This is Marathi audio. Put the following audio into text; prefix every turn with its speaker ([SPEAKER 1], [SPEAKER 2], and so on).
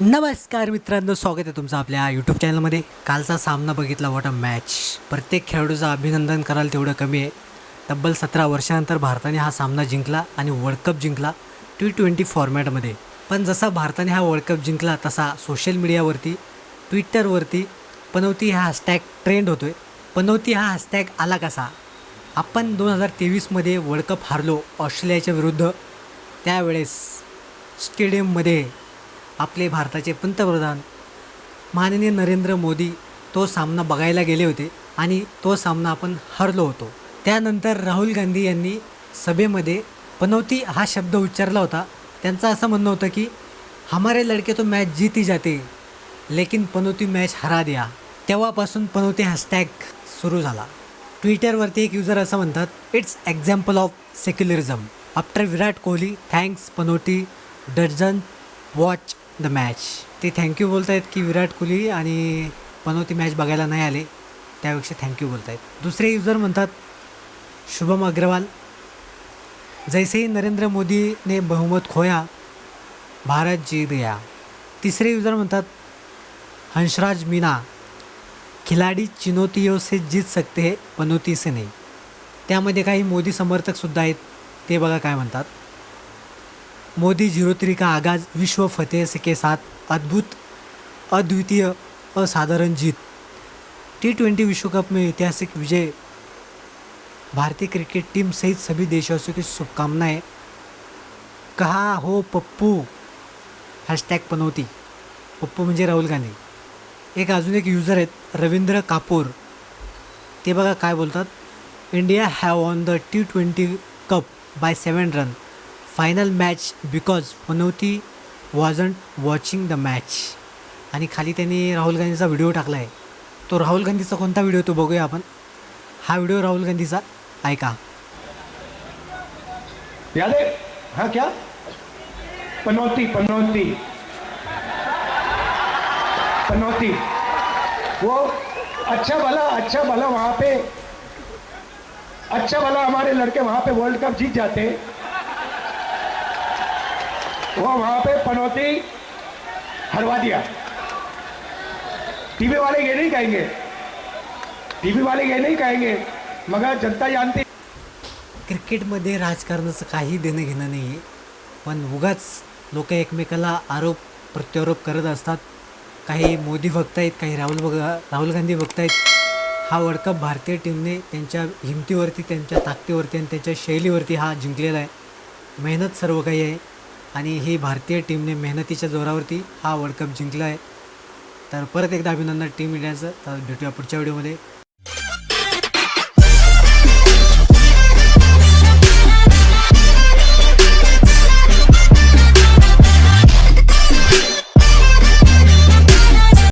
[SPEAKER 1] नमस्कार मित्रांनो स्वागत आहे तुमचं आपल्या यूट्यूब चॅनलमध्ये कालचा सामना बघितला वॉट अ मॅच प्रत्येक खेळाडूचं अभिनंदन कराल तेवढं कमी आहे. तब्बल सतरा वर्षानंतर भारताने हा सामना जिंकला आणि वर्ल्ड कप जिंकला टी ट्वेंटी फॉर्मॅटमध्ये पण जसा भारताने हा वर्ल्ड कप जिंकला तसा सोशल मीडियावरती ट्विटरवरती पनवती हा हॅशटॅग ट्रेंड होतो आहे पनवती हा हॅशटॅग आला कसा? आपण दोन हजार तेवीसमध्ये वर्ल्ड कप हारलो ऑस्ट्रेलियाच्या विरुद्ध. त्यावेळेस स्टेडियममध्ये आपले भारताचे पंतप्रधान. माननीय नरेंद्र मोदी तो सामना बघायला गेले होते आणि तो सामना आपण हरलो होतो. त्यानंतर राहुल गांधी यांनी सभेमध्ये पनौती हा शब्द उच्चारला होता. त्यांचं असं म्हणणं होतं की हमारे लडके तो मॅच जीती जाते लेकिन पनौती मॅच हरा द्या. तेव्हापासून पनौती हॅशटॅग सुरू झाला. ट्विटरवरती एक युजर असं म्हणतात it's example of secularism after Virat Kohli thanks पनोटी doesn't watch the match. ते थँक्यू बोलत आहेत की विराट कोहली आणि पनोती मॅच बघायला नाही आले त्यापेक्षा थँक्यू बोलत आहेत दुसरे युजर म्हणतात शुभम अग्रवाल जैसेही नरेंद्र मोदीने बहुमत खोया भारत जीत गया. तिसरे युजर म्हणतात हंसराज मीना खिलाडी चुनौतियों से जीत सकते हैं पनौती से नाही. त्यामध्ये काही मोदी समर्थकसुद्धा आहेत ते बघा काय म्हणतात. मोदी जीरो थ्री का आगाज विश्व फतेह के साथ अद्भुत अद्वितीय असाधारण जीत. टी ट्वेंटी विश्व कप में ऐतिहासिक विजय. भारतीय क्रिकेट टीम सहित सभी देशवासियों की शुभकामनाएं. कहा हो पप्पू? हॅशटॅग पनवती पप्पू म्हणजे राहुल गांधी. एक अजून एक युजर आहेत रवींद्र कापूर. ते बघा काय बोलतात. India have won the T twenty cup by seven run final match because panauti wasn't watching the match आणि खाली त्यांनी राहुल गांधीचा व्हिडिओ टाकला आहे तो राहुल गांधीचा कोणता व्हिडिओ तो बघूया आपण. हा व्हिडिओ राहुल गांधीचा. ऐका.
[SPEAKER 2] याद है क्या? पनौती पनौती. पनौती. वो अच्छा भला अच्छा भला वहाँ पे अच्छा भला हमारे लड़के वहाँ पे वर्ल्ड कप जीत जाते। वो वहां पे पनौती हरवा दिया। टीवी वाले ये नहीं कहेंगे। टीवी वाले ये नहीं कहेंगे मगर जनता जानती
[SPEAKER 1] क्रिकेटमध्ये राजकारणाचं काही देणं घेणं नाही आहे पण उगाच लोक एकमेकाला आरोप प्रत्यारोप करत असतात. काही मोदी भक्त आहेत काही राहुल बघ राहुल गांधी भक्त आहेत हा वर्ल्ड कप भारतीय टीमने त्यांच्या हिमतीवरती त्यांच्या ताकदीवरती आणि त्यांच्या शैलीवरती हा जिंकलेला आहे. मेहनत सर्व काही आहे. आणि ही भारतीय टीमने मेहनतीच्या जोरावरती हा वर्ल्ड कप जिंकला आहे तर परत एकदा अभिनंदन टीम इंडियाचं तर भेटूया पुढच्या व्हिडिओमध्ये.